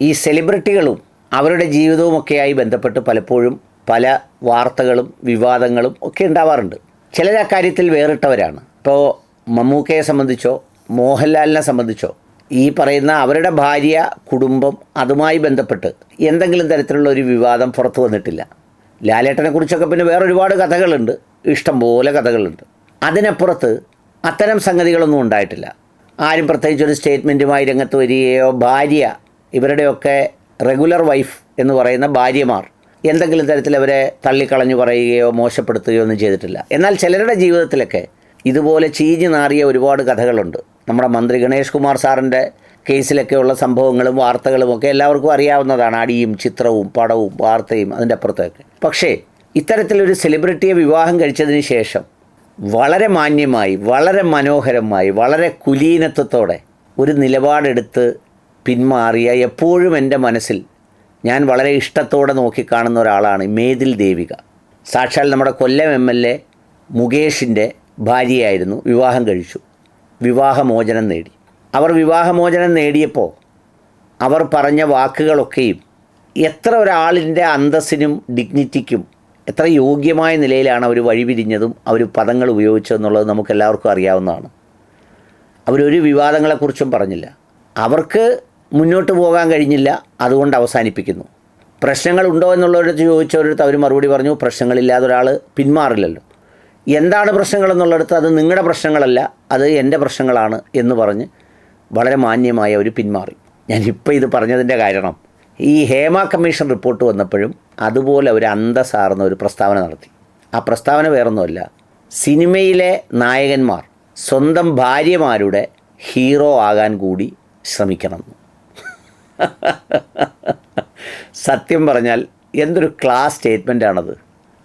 ഈ സെലിബ്രിറ്റികളും അവരുടെ ജീവിതവുമൊക്കെയായി ബന്ധപ്പെട്ട് പലപ്പോഴും പല വാർത്തകളും വിവാദങ്ങളും ഒക്കെ ഉണ്ടാവാറുണ്ട്. ചിലർ അക്കാര്യത്തിൽ വേറിട്ടവരാണ്. ഇപ്പോൾ മമ്മൂക്കയെ സംബന്ധിച്ചോ മോഹൻലാലിനെ സംബന്ധിച്ചോ ഈ പറയുന്ന അവരുടെ ഭാര്യ കുടുംബം അതുമായി ബന്ധപ്പെട്ട് എന്തെങ്കിലും തരത്തിലുള്ള ഒരു വിവാദം പുറത്തു വന്നിട്ടില്ല. ലാലേട്ടനെ കുറിച്ചൊക്കെ പിന്നെ വേറൊരുപാട് കഥകളുണ്ട്. ഇഷ്ടംപോലെ കഥകളുണ്ട്. അതിനപ്പുറത്ത് അത്തരം സംഗതികളൊന്നും ഉണ്ടായിട്ടില്ല. ആരും പ്രത്യേകിച്ച് ഒരു സ്റ്റേറ്റ്മെന്റുമായി രംഗത്ത് വരികയോ ഭാര്യ ഇവരുടെയൊക്കെ റെഗുലർ വൈഫ് എന്ന് പറയുന്ന ഭാര്യമാർ എന്തെങ്കിലും തരത്തിൽ അവരെ തള്ളിക്കളഞ്ഞു പറയുകയോ മോശപ്പെടുത്തുകയോ ഒന്നും ചെയ്തിട്ടില്ല. എന്നാൽ ചിലരുടെ ജീവിതത്തിലൊക്കെ ഇതുപോലെ ചീഞ്ഞു നാറിയ ഒരുപാട് കഥകളുണ്ട്. നമ്മുടെ മന്ത്രി ഗണേഷ് കുമാർ സാറിന്റെ കേസിലൊക്കെയുള്ള സംഭവങ്ങളും വാർത്തകളും ഒക്കെ എല്ലാവർക്കും അറിയാവുന്നതാണ്. അടിയും ചിത്രവും പടവും വാർത്തയും അതിന്റെ അപ്പുറത്തൊക്കെ. പക്ഷേ ഇത്തരത്തിലൊരു സെലിബ്രിറ്റിയെ വിവാഹം കഴിച്ചതിന് ശേഷം വളരെ മാന്യമായി വളരെ മനോഹരമായി വളരെ കുലീനത്വത്തോടെ ഒരു നിലപാടെടുത്ത് പിന്മാറിയ എപ്പോഴും എന്റെ മനസ്സിൽ ഞാൻ വളരെ ഇഷ്ടത്തോടെ നോക്കിക്കാണുന്ന ഒരാളാണ് മേതിൽ ദേവിക. സാക്ഷാൽ നമ്മുടെ കൊല്ലം എം എൽ എ മുകേഷിന്റെ ഭാര്യയായിരുന്നു വിവാഹം കഴിച്ചു വിവാഹമോചനം നേടി. അവർ വിവാഹമോചനം നേടിയപ്പോൾ അവർ പറഞ്ഞ വാക്കുകളൊക്കെയും എത്ര ഒരാളിന്റെ അന്തസ്സിനും ഡിഗ്നിറ്റിക്കും എത്ര യോഗ്യമായ നിലയിലാണ് അവർ വഴിപിരിഞ്ഞതും അവർ പദങ്ങൾ ഉപയോഗിച്ചതെന്നുള്ളത് നമുക്കെല്ലാവർക്കും അറിയാവുന്നതാണ്. അവരൊരു വിവാദങ്ങളെക്കുറിച്ചും പറഞ്ഞില്ല. അവർക്ക് മുന്നോട്ട് പോകാൻ കഴിഞ്ഞില്ല അതുകൊണ്ട് അവസാനിപ്പിക്കുന്നു. പ്രശ്നങ്ങളുണ്ടോ എന്നുള്ളവരടുത്ത് ചോദിച്ചവരടുത്ത് അവർ മറുപടി പറഞ്ഞു പ്രശ്നങ്ങളില്ലാതെ ഒരാൾ പിന്മാറില്ലല്ലോ. എന്താണ് പ്രശ്നങ്ങളെന്നുള്ളിടത്ത് അത് നിങ്ങളുടെ പ്രശ്നങ്ങളല്ല അത് എന്റെ പ്രശ്നങ്ങളാണ് എന്ന് പറഞ്ഞ് വളരെ മാന്യമായ ഒരു പിന്മാറി. ഞാനിപ്പോൾ ഇത് പറഞ്ഞതിന്റെ കാരണം ഈ ഹേമ കമ്മീഷൻ റിപ്പോർട്ട് വന്നപ്പോഴും അതുപോലെ ഒരു അന്തസ്സാർന്ന ഒരു പ്രസ്താവന നടത്തി. ആ പ്രസ്താവന വേറൊന്നുമല്ല സിനിമയിലെ നായകന്മാർ സ്വന്തം ഭാര്യമാരുടെ ഹീറോ ആകാൻ കൂടി ശ്രമിക്കണം. സത്യം പറഞ്ഞാൽ എന്തൊരു ക്ലാസ് സ്റ്റേറ്റ്മെന്റ് ആണത്.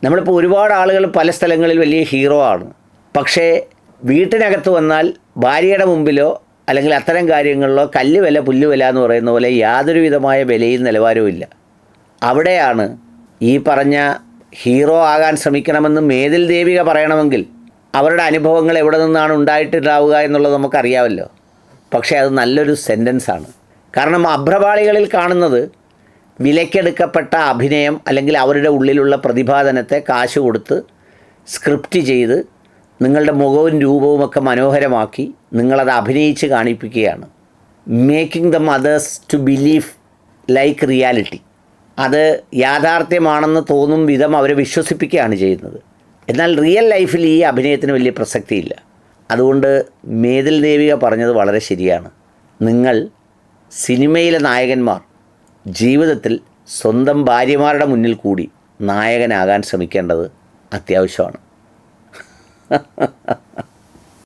നമ്മളിപ്പോൾ ഒരുപാട് ആളുകൾ പല സ്ഥലങ്ങളിൽ വലിയ ഹീറോ ആണ്. പക്ഷേ വീട്ടിനകത്ത് വന്നാൽ ഭാര്യയുടെ മുമ്പിലോ അല്ലെങ്കിൽ അത്തരം കാര്യങ്ങളിലോ കല്ല് വില പുല്ല് വില എന്ന് പറയുന്ന പോലെ യാതൊരു വിധമായ വിലയും നിലവാരവും ഇല്ല. അവിടെയാണ് ഈ പറഞ്ഞ ഹീറോ ആകാൻ ശ്രമിക്കണമെന്ന് മേതിൽ ദേവിക പറയണമെങ്കിൽ അവരുടെ അനുഭവങ്ങൾ എവിടെ നിന്നാണ് ഉണ്ടായിട്ടുണ്ടാവുക എന്നുള്ളത് നമുക്കറിയാമല്ലോ. പക്ഷേ അത് നല്ലൊരു സെന്റൻസാണ് കാരണം അഭ്രപാളികളിൽ കാണുന്നത് വിലക്കെടുക്കപ്പെട്ട അഭിനയം അല്ലെങ്കിൽ അവരുടെ ഉള്ളിലുള്ള പ്രതിഭാധനത്തെ കാശ് കൊടുത്ത് സ്ക്രിപ്റ്റ് ചെയ്ത് നിങ്ങളുടെ മുഖവും രൂപവും ഒക്കെ മനോഹരമാക്കി നിങ്ങളത് അഭിനയിച്ച് കാണിപ്പിക്കുകയാണ്. Making the mothers to believe like reality അത് യാഥാർത്ഥ്യമാണെന്ന് തോന്നും വിധം അവരെ വിശ്വസിപ്പിക്കുകയാണ് ചെയ്യുന്നത്. എന്നാൽ റിയൽ ലൈഫിൽ ഈ അഭിനയത്തിന് വലിയ പ്രസക്തിയില്ല. അതുകൊണ്ട് മേതിൽ ദേവിക പറഞ്ഞത് വളരെ ശരിയാണ്. നിങ്ങൾ സിനിമയിലെ നായകന്മാർ ജീവിതത്തിൽ സ്വന്തം ഭാര്യമാരുടെ മുന്നിൽ കൂടി നായകനാകാൻ ശ്രമിക്കേണ്ടത് അത്യാവശ്യമാണ്.